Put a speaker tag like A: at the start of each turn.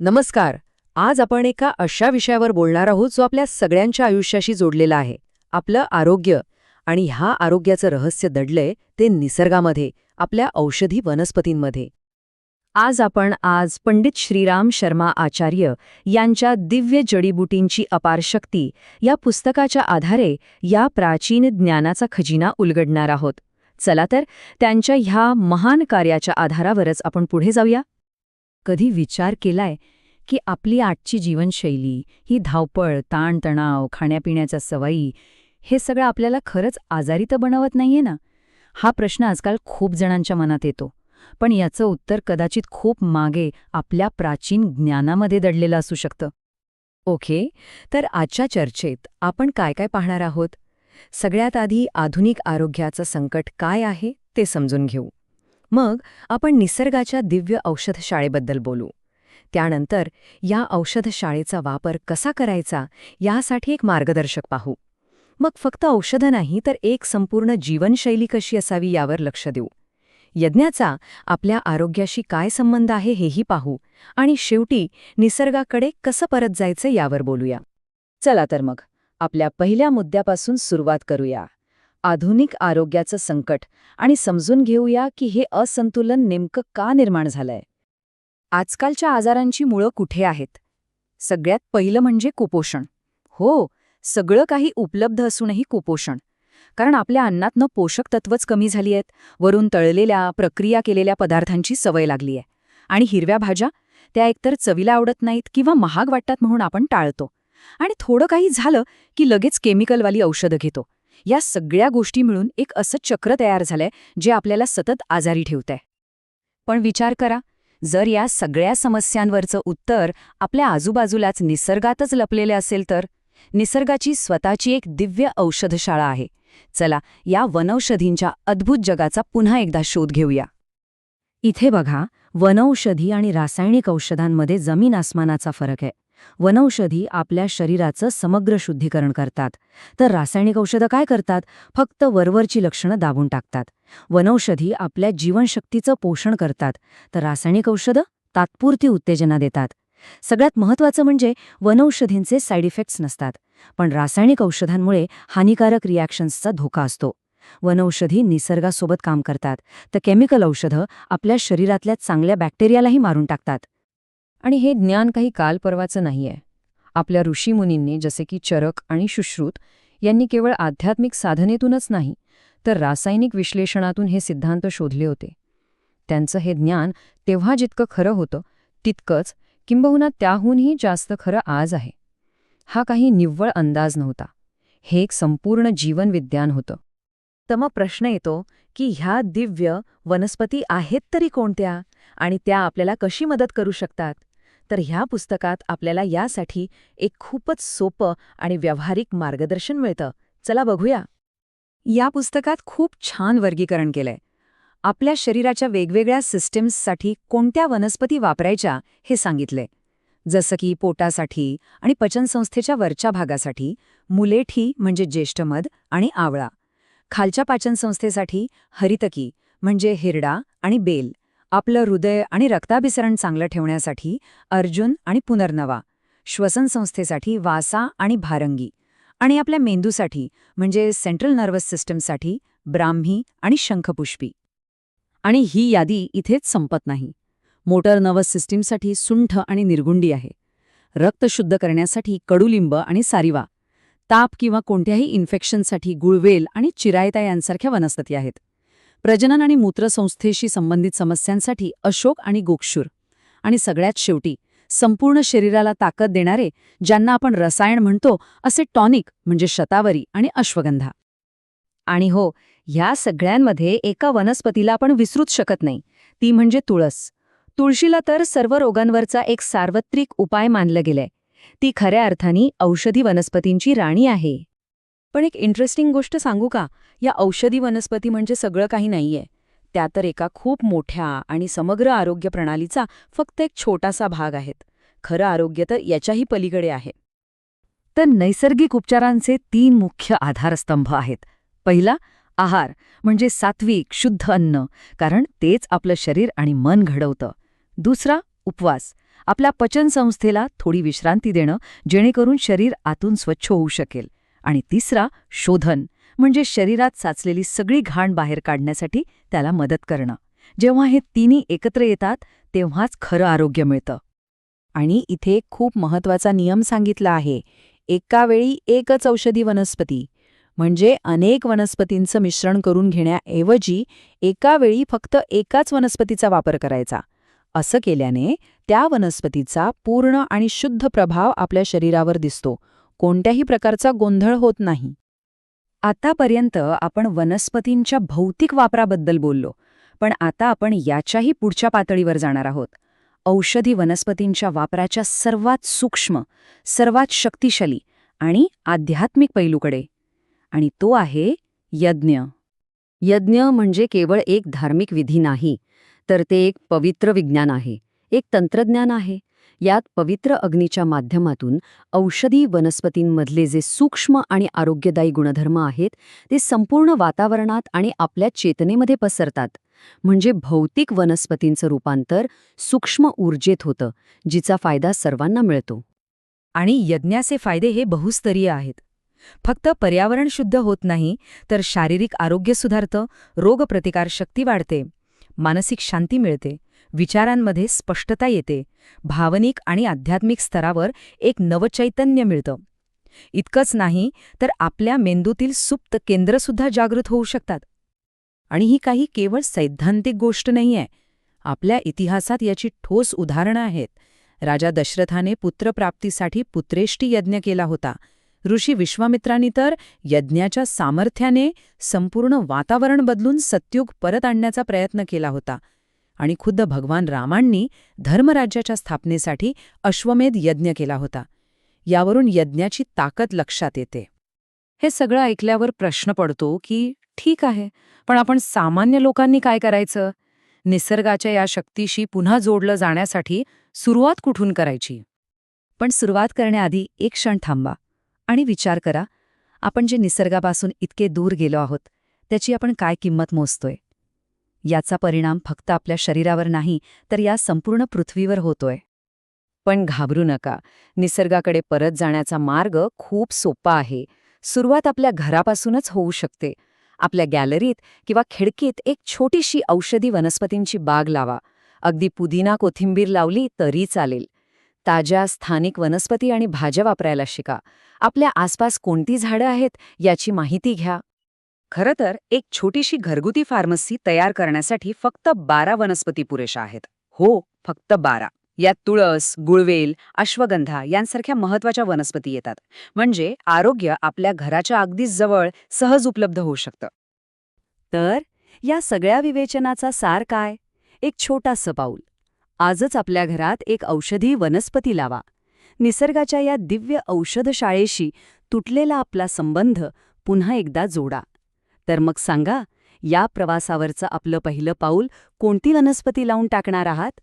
A: नमस्कार. आज आपण एका अशा विषयावर बोलणार आहोत जो आपल्या सगळ्यांच्या आयुष्याशी जोडलेला आहे. आपलं आरोग्य. आणि ह्या आरोग्याचं रहस्य दडलंय ते निसर्गामध्ये आपल्या औषधी वनस्पतींमध्ये. आज आपण आज पंडित श्रीराम शर्मा आचार्य यांच्या दिव्य जडीबुटींची अपार शक्ती या पुस्तकाच्या आधारे या प्राचीन ज्ञानाचा खजिना उलगडणार आहोत. चला तर त्यांच्या ह्या महान कार्याच्या आधारावरच आपण पुढे जाऊया. कधी विचार केलाय की आपली आजची जीवनशैली ही धावपळ ताणतणाव खाण्यापिण्याच्या सवयी हे सगळं आपल्याला खरंच आजारी तर बनवत नाहीये ना? हा प्रश्न आजकाल खूप जणांच्या मनात येतो. पण याचं उत्तर कदाचित खूप मागे आपल्या प्राचीन ज्ञानामध्ये दडलेलं असू शकतं. ओके तर आजच्या चर्चेत आपण काय काय पाहणार आहोत? सगळ्यात आधी आधुनिक आरोग्याचं संकट काय आहे ते समजून घेऊ. मग आपण निसर्गाच्या दिव्य औषधशाळेबद्दल बोलू. त्यानंतर या औषधशाळेचा वापर कसा करायचा यासाठी एक मार्गदर्शक पाहू. मग फक्त औषधं नाही तर एक संपूर्ण जीवनशैली कशी असावी यावर लक्ष देऊ. यज्ञाचा आपल्या आरोग्याशी काय संबंध आहे हेही पाहू आणि शेवटी निसर्गाकडे कसं परत जायचं यावर बोलूया. चला तर मग आपल्या पहिल्या मुद्द्यापासून सुरुवात करूया. आधुनिक आरोग्याचं संकट आणि समजून घेऊया की हे असंतुलन नेमकं का निर्माण झालंय. आजकालच्या आजारांची मुळं कुठे आहेत? सगळ्यात पहिलं म्हणजे कुपोषण. हो सगळं काही उपलब्ध असूनही कुपोषण. कारण आपल्या अन्नातनं पोषक तत्वच कमी झाली आहेत वरून तळलेल्या प्रक्रिया केलेल्या पदार्थांची सवय लागली आहे आणि हिरव्या भाज्या त्या एकतर चवीला आवडत नाहीत किंवा महाग वाटतात म्हणून आपण टाळतो. आणि थोडं काही झालं की लगेच केमिकलवाली औषधं घेतो. या सगळ्या गोष्टी मिळून एक असं चक्र तयार झालंय जे आपल्याला सतत आजारी ठेवतंय. पण विचार करा जर या सगळ्या समस्यांवरचं उत्तर आपल्या आजूबाजूलाच निसर्गातच लपलेले असेल तर? निसर्गाची स्वतःची एक दिव्य औषधशाळा आहे. चला या वनौषधींच्या अद्भुत जगाचा पुन्हा एकदा शोध घेऊया. इथे बघा वनौषधी आणि रासायनिक औषधांमध्ये जमीन आसमानाचा फरक आहे. वनौषधी आपल्या शरीराचं समग्र शुद्धीकरण करतात. तर रासायनिक औषधं काय करतात? फक्त वरवरची लक्षणं दाबून टाकतात. वनौषधी आपल्या जीवनशक्तीचं पोषण करतात. तर रासायनिक औषधं तात्पुरती उत्तेजना देतात. सगळ्यात महत्त्वाचं म्हणजे वनौषधींचे साईड इफेक्ट्स नसतात. पण रासायनिक औषधांमुळे हानिकारक रिॲक्शन्सचा धोका असतो. वनौषधी निसर्गासोबत काम करतात. तर केमिकल औषधं आपल्या शरीरातल्या चांगल्या बॅक्टेरियालाही मारून टाकतात. आणि हे ज्ञान काही काल नाही नाहीये. आपल्या ऋषीमुनींनी जसे की चरक आणि शुश्रुत यांनी केवळ आध्यात्मिक साधनेतूनच नाही तर रासायनिक विश्लेषणातून हे सिद्धांत शोधले होते. त्यांचं हे ज्ञान तेव्हा जितकं खरं होतं तितकंच किंबहुना त्याहूनही जास्त खरं आज आहे. हा काही निव्वळ अंदाज नव्हता. हे एक संपूर्ण जीवनविज्ञान होतं. तर मग प्रश्न येतो की ह्या दिव्य वनस्पती आहेत तरी कोणत्या? आणि त्या आपल्याला कशी मदत करू शकतात? तर ह्या पुस्तकात आपल्याला यासाठी एक खूपच सोपं आणि व्यावहारिक मार्गदर्शन मिळतं. चला बघूया. या पुस्तकात खूप छान वर्गीकरण केलंय. आपल्या शरीराच्या वेगवेगळ्या सिस्टीम्ससाठी कोणत्या वनस्पती वापरायच्या हे सांगितले जसं की पोटासाठी आणि पचनसंस्थेच्या वरच्या भागासाठी मुलेठी म्हणजे ज्येष्ठमध आणि आवळा. खालच्या पाचनसंस्थेसाठी हरितकी म्हणजे हिरडा आणि बेल. आपलं हृदय आणि रक्ताभिसरण चांगलं ठेवण्यासाठी अर्जुन आणि पुनर्नवा श्वसनसंस्थेसाठी वासा आणि भारंगी आणि आपल्या मेंदूसाठी म्हणजे सेंट्रल नर्वस सिस्टमसाठी ब्राह्मी आणि शंखपुष्पी. आणि ही यादी इथेच संपत नाही. मोटर नर्वस सिस्टीमसाठी सुंठ आणि निर्गुंडी आहे. रक्त शुद्ध करण्यासाठी कडुलिंब आणि सारिवा ताप किंवा कोणत्याही इन्फेक्शनसाठी गुळवेल आणि चिरायता यांसारख्या वनस्पती आहेत. प्रजनन आणि मूत्रसंस्थेशी संबंधित समस्यांसाठी अशोक आणि गोक्षूर. आणि सगळ्यात शेवटी संपूर्ण शरीराला ताकद देणारे ज्यांना आपण रसायन म्हणतो असे टॉनिक म्हणजे शतावरी आणि अश्वगंधा. आणि हो ह्या सगळ्यांमध्ये एका वनस्पतीला आपण विसरूच शकत नाही ती म्हणजे तुळस. तुळशीला तर सर्व रोगांवरचा एक सार्वत्रिक उपाय मानलं गेलंय. ती खऱ्या अर्थाने औषधी वनस्पतींची राणी आहे. पण एक इंटरेस्टिंग गोष्ट सांगू का? या औषधी वनस्पती म्हणजे सगळं काही नाहीये. त्या तर एका खूप मोठ्या आणि समग्र आरोग्य प्रणालीचा फक्त एक छोटासा भाग आहेत. खरं आरोग्य तर याच्याही पलीकडे आहे. तर नैसर्गिक उपचारांचे तीन मुख्य आधारस्तंभ आहेत. पहिला आहार म्हणजे सात्विक शुद्ध अन्न कारण तेच आपलं शरीर आणि मन घडवतं. दुसरा उपवास आपल्या पचनसंस्थेला थोडी विश्रांती देणं जेणेकरून शरीर आतून स्वच्छ होऊ शकेल. आणि तिसरा शोधन म्हणजे शरीरात साचलेली सगळी घाण बाहेर काढण्यासाठी त्याला मदत करणं. जेव्हा हे तिन्ही एकत्र येतात तेव्हाच खरं आरोग्य मिळतं.
B: आणि इथे खूप महत्त्वाचा नियम सांगितला आहे. एका वेळी एकच औषधी वनस्पती म्हणजे अनेक वनस्पतींचं मिश्रण करून घेण्याऐवजी एका वेळी फक्त एकाच वनस्पतीचा वापर करायचा. असं केल्याने त्या वनस्पतीचा पूर्ण आणि शुद्ध प्रभाव आपल्या शरीरावर दिसतो. कोणत्याही प्रकारचा गोंधळ होत नाही.
A: आतापर्यंत आपण वनस्पतींच्या भौतिक वापराबद्दल बोललो पण आता आपण याच्याही पुढच्या पातळीवर जाणार आहोत. औषधी वनस्पतींच्या वापराच्या सर्वात सूक्ष्म सर्वात शक्तिशाली आणि आध्यात्मिक पैलूकडे. आणि तो आहे यज्ञ. यज्ञ म्हणजे केवळ एक धार्मिक विधी नाही तर ते एक पवित्र विज्ञान आहे एक तंत्रज्ञान आहे. यात पवित्र अग्नीच्या माध्यमातून औषधी वनस्पतींमधले जे सूक्ष्म आणि आरोग्यदायी गुणधर्म आहेत ते संपूर्ण वातावरणात आणि आपल्या चेतनेमध्ये पसरतात. म्हणजे भौतिक वनस्पतींचं रूपांतर सूक्ष्म ऊर्जेत होतं जिचा फायदा सर्वांना मिळतो. आणि यज्ञाचे फायदे हे बहुस्तरीय आहेत. फक्त पर्यावरण शुद्ध होत नाही तर शारीरिक आरोग्य सुधारतं रोगप्रतिकारशक्ती वाढते मानसिक शांती मिळते विचारांमध्ये स्पष्टता येते. भावनिक आणि आध्यात्मिक स्तरावर एक नवचैतन्य मिळतं. इतकंच नाही तर आपल्या मेंदूतील सुप्त केंद्रसुद्धा जागृत होऊ शकतात. आणि ही काही केवळ सैद्धांतिक गोष्ट नाहीये. आपल्या इतिहासात याची ठोस उदाहरणं आहेत. राजा दशरथाने पुत्रप्राप्तीसाठी पुत्रेष्टी यज्ञ केला होता. ऋषी विश्वामित्रांनी तर यज्ञाच्या सामर्थ्याने संपूर्ण वातावरण बदलून सत्युग परत आणण्याचा प्रयत्न केला होता. आणि खुद्द भगवान रामांनी धर्मराज्याच्या स्थापनेसाठी अश्वमेध यज्ञ केला होता. यावरून यज्ञाची ताकद लक्षात येते. हे सगळं ऐकल्यावर प्रश्न पडतो की ठीक आहे पण आपण सामान्य लोकांनी काय करायचं? निसर्गाच्या या शक्तीशी पुन्हा जोडलं जाण्यासाठी सुरुवात कुठून करायची? पण सुरुवात करण्याआधी एक क्षण थांबा आणि विचार करा आपण जे निसर्गापासून इतके दूर गेलो आहोत त्याची आपण काय किंमत मोजतोय? याचा परिणाम फक्त आपल्या शरीरावर नाही तर या संपूर्ण पृथ्वीवर होतोय. पण घाबरू नका. निसर्गाकडे परत जाण्याचा मार्ग खूप सोपा आहे. सुरुवात आपल्या घरापासूनच होऊ शकते. आपल्या गॅलरीत किंवा खिडकीत एक छोटीशी औषधी वनस्पतींची बाग लावा. अगदी पुदिना कोथिंबीर लावली तरी चालेल. ताज्या स्थानिक वनस्पती आणि भाज्या वापरायला शिका. आपल्या आसपास कोणती झाडं आहेत याची माहिती घ्या. खरं तर एक छोटीशी घरगुती फार्मसी तयार करण्यासाठी फक्त बारा वनस्पती पुरेशा आहेत. हो फक्त बारा. यात तुळस गुळवेल अश्वगंधा यांसारख्या महत्त्वाच्या वनस्पती येतात. म्हणजे आरोग्य आपल्या घराच्या अगदीच जवळ सहज उपलब्ध होऊ शकतं. तर या सगळ्या विवेचनाचा सार काय? एक छोटासं पाऊल. आजच आपल्या घरात एक औषधी वनस्पती लावा. निसर्गाच्या या दिव्य औषधशाळेशी तुटलेला आपला संबंध पुन्हा एकदा जोडा. तर मग सांगा या प्रवासावरचं आपलं पहिलं पाऊल कोणती वनस्पती लावून टाकणार आहात?